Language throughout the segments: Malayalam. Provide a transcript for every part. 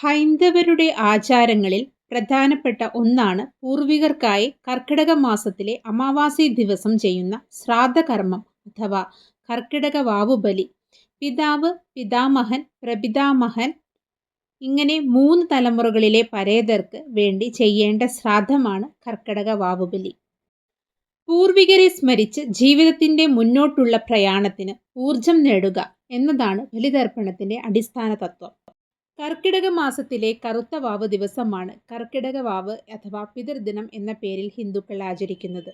ഹൈന്ദവരുടെ ആചാരങ്ങളിൽ പ്രധാനപ്പെട്ട ഒന്നാണ് പൂർവികർക്കായി കർക്കിടക മാസത്തിലെ അമാവാസി ദിവസം ചെയ്യുന്ന ശ്രാദ്ധകർമ്മം അഥവാ കർക്കിടക വാവുബലി. പിതാവ് പിതാമഹൻ പ്രപിതാമഹൻ ഇങ്ങനെ മൂന്ന് തലമുറകളിലെ പരേതർക്ക് വേണ്ടി ചെയ്യേണ്ട ശ്രാദ്ധമാണ് കർക്കിടക വാവുബലി. പൂർവികരെ സ്മരിച്ച് ജീവിതത്തിന്റെ മുന്നോട്ടുള്ള പ്രയാണത്തിന് ഊർജം നേടുക എന്നതാണ് ബലിതർപ്പണത്തിന്റെ അടിസ്ഥാന തത്വം കർക്കിടക മാസത്തിലെ കറുത്ത വാവ് ദിവസമാണ് കർക്കിടക വാവ് അഥവാ പിതൃദിനം എന്ന പേരിൽ ഹിന്ദുക്കൾ ആചരിക്കുന്നത്.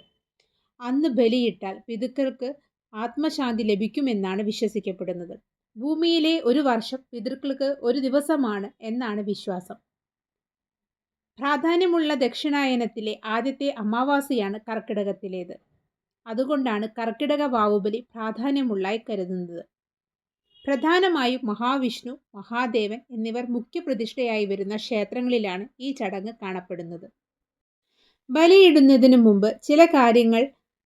അന്ന് ബലിയിട്ടാൽ പിതൃക്കൾക്ക് ആത്മശാന്തി ലഭിക്കുമെന്നാണ് വിശ്വസിക്കപ്പെടുന്നത്. ഭൂമിയിലെ ഒരു വർഷം പിതൃക്കൾക്ക് ഒരു ദിവസമാണ് എന്നാണ് വിശ്വാസം. പ്രാധാന്യമുള്ള ദക്ഷിണായനത്തിലെ ആദ്യത്തെ അമാവാസിയാണ് കർക്കിടകത്തിലേത്. അതുകൊണ്ടാണ് കർക്കിടക വാവുബലി പ്രാധാന്യമുള്ളതായി കരുതുന്നത്. പ്രധാനമായും മഹാവിഷ്ണു മഹാദേവൻ എന്നിവർ മുഖ്യപ്രതിഷ്ഠയായി വരുന്ന ക്ഷേത്രങ്ങളിലാണ് ഈ ചടങ്ങ് കാണപ്പെടുന്നത്. ബലിയിടുന്നതിന് മുമ്പ് ചില കാര്യങ്ങൾ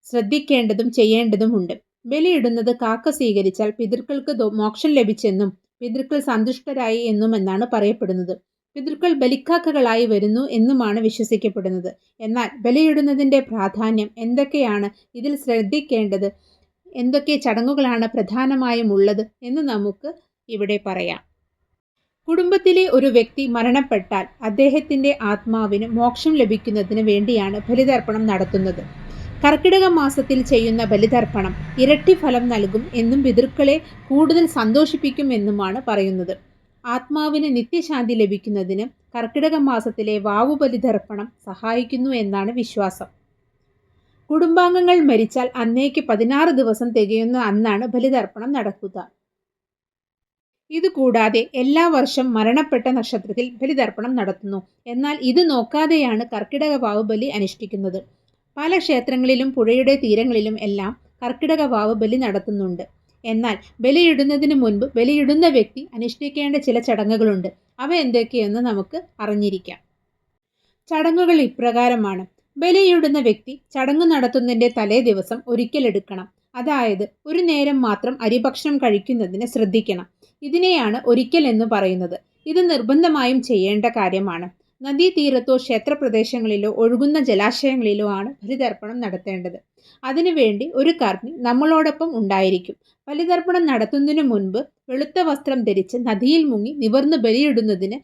ശ്രദ്ധിക്കേണ്ടതും ചെയ്യേണ്ടതുമുണ്ട്. ബലിയിടുന്നത് കാക്ക സ്വീകരിച്ചാൽ പിതൃക്കൾക്ക് മോക്ഷം ലഭിച്ചെന്നും പിതൃക്കൾ സന്തുഷ്ടരായി എന്നും എന്നാണ് പറയപ്പെടുന്നത്. പിതൃക്കൾ ബലിക്കാക്കകളായി വരുന്നു എന്നുമാണ് വിശ്വസിക്കപ്പെടുന്നത്. എന്നാൽ ബലിയിടുന്നതിന്റെ പ്രാധാന്യം എന്തൊക്കെയാണ്? ഇതിൽ ശ്രദ്ധിക്കേണ്ടത് എന്തൊക്കെ ചടങ്ങുകളാണ് പ്രധാനമായും ഉള്ളത് എന്ന് നമുക്ക് ഇവിടെ പറയാം. കുടുംബത്തിലെ ഒരു വ്യക്തി മരണപ്പെട്ടാൽ അദ്ദേഹത്തിന്റെ ആത്മാവിന് മോക്ഷം ലഭിക്കുന്നതിന് വേണ്ടിയാണ് ബലിതർപ്പണം നടത്തുന്നത്. കർക്കിടക മാസത്തിൽ ചെയ്യുന്ന ബലിതർപ്പണം ഇരട്ടി ഫലം നൽകും എന്നും പിതൃക്കളെ കൂടുതൽ സന്തോഷിപ്പിക്കുമെന്നുമാണ് പറയുന്നത്. ആത്മാവിന് നിത്യശാന്തി ലഭിക്കുന്നതിന് കർക്കിടക മാസത്തിലെ വാവു ബലിതർപ്പണം സഹായിക്കുന്നു എന്നാണ് വിശ്വാസം. കുടുംബാംഗങ്ങൾ മരിച്ചാൽ അന്നേക്ക് പതിനാറ് ദിവസം തികയുന്ന അന്നാണ് ബലിതർപ്പണം നടക്കുക. ഇതുകൂടാതെ എല്ലാ വർഷം മരണപ്പെട്ട നക്ഷത്രത്തിൽ ബലിതർപ്പണം നടത്തുന്നു. എന്നാൽ ഇത് നോക്കാതെയാണ് കർക്കിടക വാവ് ബലി അനുഷ്ഠിക്കുന്നത്. പല ക്ഷേത്രങ്ങളിലും പുഴയുടെ തീരങ്ങളിലും എല്ലാം കർക്കിടക വാവ് ബലി നടത്തുന്നുണ്ട്. എന്നാൽ ബലിയിടുന്നതിന് മുൻപ് ബലിയിടുന്ന വ്യക്തി അനുഷ്ഠിക്കേണ്ട ചില ചടങ്ങുകളുണ്ട്. അവ എന്തൊക്കെയെന്ന് നമുക്ക് അറിഞ്ഞിരിക്കാം. ചടങ്ങുകൾ ഇപ്രകാരമാണ്. ബലിയിടുന്ന വ്യക്തി ചടങ്ങ് നടത്തുന്നതിന്റെ തലേ ദിവസം ഒരിക്കലെടുക്കണം. അതായത് ഒരു നേരം മാത്രം അരിഭക്ഷണം കഴിക്കുന്നതിന് ശ്രദ്ധിക്കണം. ഇതിനെയാണ് ഒരിക്കൽ എന്ന് പറയുന്നത്. ഇത് നിർബന്ധമായും ചെയ്യേണ്ട കാര്യമാണ്. നദീതീരത്തോ ക്ഷേത്രപ്രദേശങ്ങളിലോ ഒഴുകുന്ന ജലാശയങ്ങളിലോ ആണ് ബലിതർപ്പണം നടത്തേണ്ടത്. അതിനുവേണ്ടി ഒരു കർമ്മി നമ്മളോടൊപ്പം ഉണ്ടായിരിക്കും. ബലിതർപ്പണം നടത്തുന്നതിനു മുൻപ് വെളുത്ത വസ്ത്രം ധരിച്ച് നദിയിൽ മുങ്ങി നിവർന്ന് ബലിയിടുന്നതിന്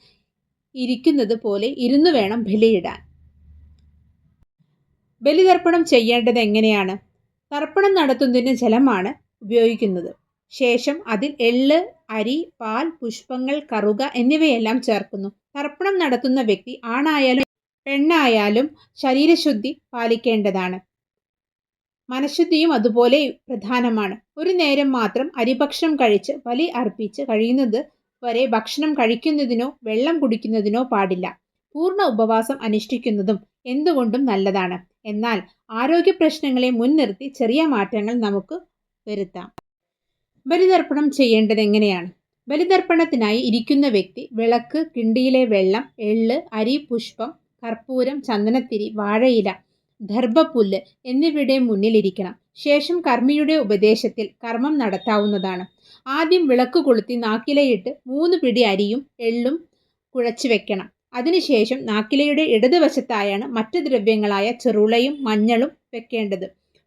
ഇരിക്കുന്നത് പോലെ ഇരുന്നു വേണം ബലിയിടാൻ. ബലിതർപ്പണം ചെയ്യേണ്ടത് എങ്ങനെയാണ്? തർപ്പണം നടത്തുന്നതിന് ജലമാണ് ഉപയോഗിക്കുന്നത്. ശേഷം അതിൽ എള്ള് അരി പാൽ പുഷ്പങ്ങൾ കറുക എന്നിവയെല്ലാം ചേർക്കുന്നു. തർപ്പണം നടത്തുന്ന വ്യക്തി ആണായാലും പെണ്ണായാലും ശരീരശുദ്ധി പാലിക്കേണ്ടതാണ്. മനഃശുദ്ധിയും അതുപോലെ പ്രധാനമാണ്. ഒരു നേരം മാത്രം അരിഭക്ഷണം കഴിച്ച് ബലി അർപ്പിച്ച് കഴിയുന്നത് വരെ ഭക്ഷണം കഴിക്കുന്നതിനോ വെള്ളം കുടിക്കുന്നതിനോ പാടില്ല. പൂർണ ഉപവാസം അനുഷ്ഠിക്കുന്നതും എന്തുകൊണ്ടും നല്ലതാണ്. എന്നാൽ ആരോഗ്യ പ്രശ്നങ്ങളെ മുൻനിർത്തി ചെറിയ മാറ്റങ്ങൾ നമുക്ക് വരുത്താം. ബലിതർപ്പണം ചെയ്യേണ്ടത് എങ്ങനെയാണ്? ബലിതർപ്പണത്തിനായി ഇരിക്കുന്ന വ്യക്തി വിളക്ക് കിണ്ടിയിലെ വെള്ളം എള്ള് അരി പുഷ്പം കർപ്പൂരം ചന്ദനത്തിരി വാഴയില ദർഭപ്പുല്ല് എന്നിവയുടെ മുന്നിലിരിക്കണം ശേഷം കർമ്മിയുടെ ഉപദേശത്തിൽ കർമ്മം നടത്താവുന്നതാണ്. ആദ്യം വിളക്ക് കൊളുത്തി നാക്കിലയിട്ട് മൂന്ന് പിടി അരിയും എള്ളും കുഴച്ചു വെക്കണം. അതിനുശേഷം നാക്കിലയുടെ ഇടതുവശത്തായാണ് മറ്റു ദ്രവ്യങ്ങളായ ചെറുളയും മഞ്ഞളും വെക്കേണ്ടത്.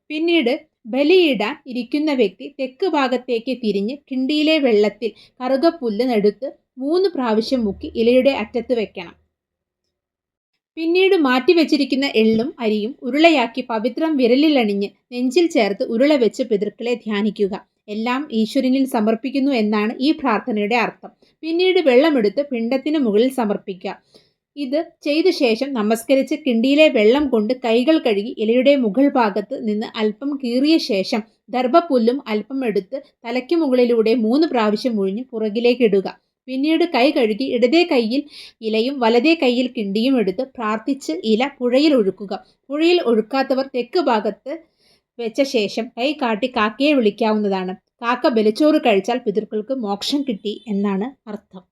പിന്നീട് ബലിയിടാൻ ഇരിക്കുന്ന വ്യക്തി തെക്ക് ഭാഗത്തേക്ക് തിരിഞ്ഞ് കിണ്ടിയിലെ വെള്ളത്തിൽ കറുകപ്പുല്ല് നെടുത്ത് മൂന്ന് പ്രാവശ്യം മുക്കി ഇലയുടെ അറ്റത്ത് വെക്കണം. പിന്നീട് മാറ്റിവെച്ചിരിക്കുന്ന എള്ളും അരിയും ഉരുളയാക്കി പവിത്രം വിരലിലണിഞ്ഞ് നെഞ്ചിൽ ചേർത്ത് ഉരുള വെച്ച് പിതൃക്കളെ ധ്യാനിക്കുക. എല്ലാം ഈശ്വരനിൽ സമർപ്പിക്കുന്നു എന്നാണ് ഈ പ്രാർത്ഥനയുടെ അർത്ഥം. പിന്നീട് വെള്ളമെടുത്ത് പിണ്ടത്തിന് മുകളിൽ സമർപ്പിക്കുക. ഇത് ചെയ്ത ശേഷം നമസ്കരിച്ച് കിണ്ടിയിലെ വെള്ളം കൊണ്ട് കൈകൾ കഴുകി ഇലയുടെ മുകൾ ഭാഗത്ത് നിന്ന് അല്പം കീറിയ ശേഷം ദർഭപ്പുല്ലും അല്പം എടുത്ത് തലയ്ക്ക് മുകളിലൂടെ മൂന്ന് പ്രാവശ്യം ഒഴിഞ്ഞ് പുറകിലേക്ക് ഇടുക. പിന്നീട് കൈ കഴുകി ഇടതേ കയ്യിൽ ഇലയും വലതേ കയ്യിൽ കിണ്ടിയും എടുത്ത് പ്രാർത്ഥിച്ച് ഇല പുഴയിൽ ഒഴുക്കുക. പുഴയിൽ ഒഴുക്കാത്തവർ തെക്ക് ഭാഗത്ത് വെച്ച ശേഷം കൈ കാട്ടി കാക്കയെ വിളിക്കാവുന്നതാണ്. കാക്ക ബലിച്ചോറ് കഴിച്ചാൽ പിതൃക്കൾക്ക് മോക്ഷം കിട്ടി എന്നാണ് അർത്ഥം.